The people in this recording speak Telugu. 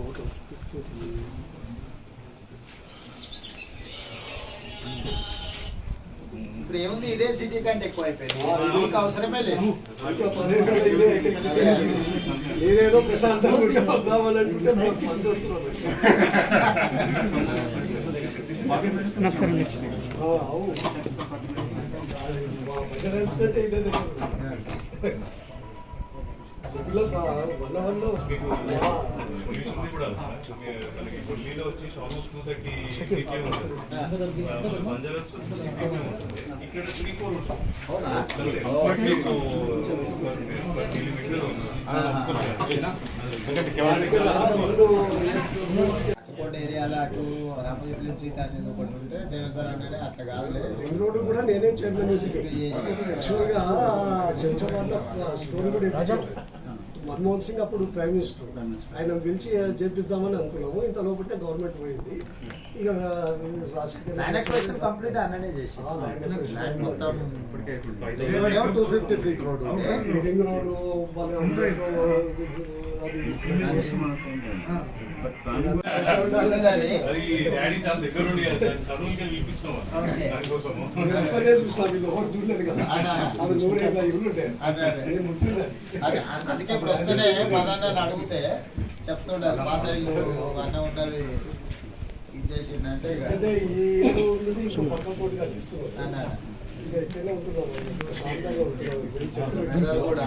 ఓకే ఇప్పుడు ఏముంది ఇదే సిటీ కంటే ఎక్కువ అయిపోయింది అవసరమే లేదు. నేనేదో ప్రశాంతంగా ఉంటామనుకుంటే మంది వస్తున్నాను ఇదే సిటీలో వల్ల వల్ల కూడా మీ- మనకి ఢిల్లీలో వచ్చేసి ఆల్మోస్ట్ టూ థర్టీ బంజారాస్ సిక్స్టీ ఉంటుంది. ఇక్కడ త్రీ ఫోర్ ఉంటుంది అవునా? సో కిలోమీటర్ మా దగ్గర ముందు సపోర్ట్ ఏరియాలో అటు రామజీపురం సీట్ అనేది ఒకటి ఉంటే దేవేంద్ర అన్నాడే అట్లా కాదులే. రింగ్ రోడ్ కూడా నేనే చైర్మన్ చేసి యాక్చువల్గా శంషాబాద్ స్టోరీ కూడా. మన్మోహన్ సింగ్ అప్పుడు ప్రైమ్ మినిస్టర్. ఆయన పిలిచి చేపిస్తామని అనుకున్నాము. ఇంత లోపలే గవర్నమెంట్ పోయింది. ఇక రాజకీయ ల్యాండ్ డాడీ అందుకే ఇప్పుడు వస్తేనే మదన్న అడిగితే చెప్తుండాలి పాత ఇల్లు అన్న ఉండాలి ఇది చేసి అంటే ఈ ఇల్లు కోటి కట్టిస్తున్నారు కూడా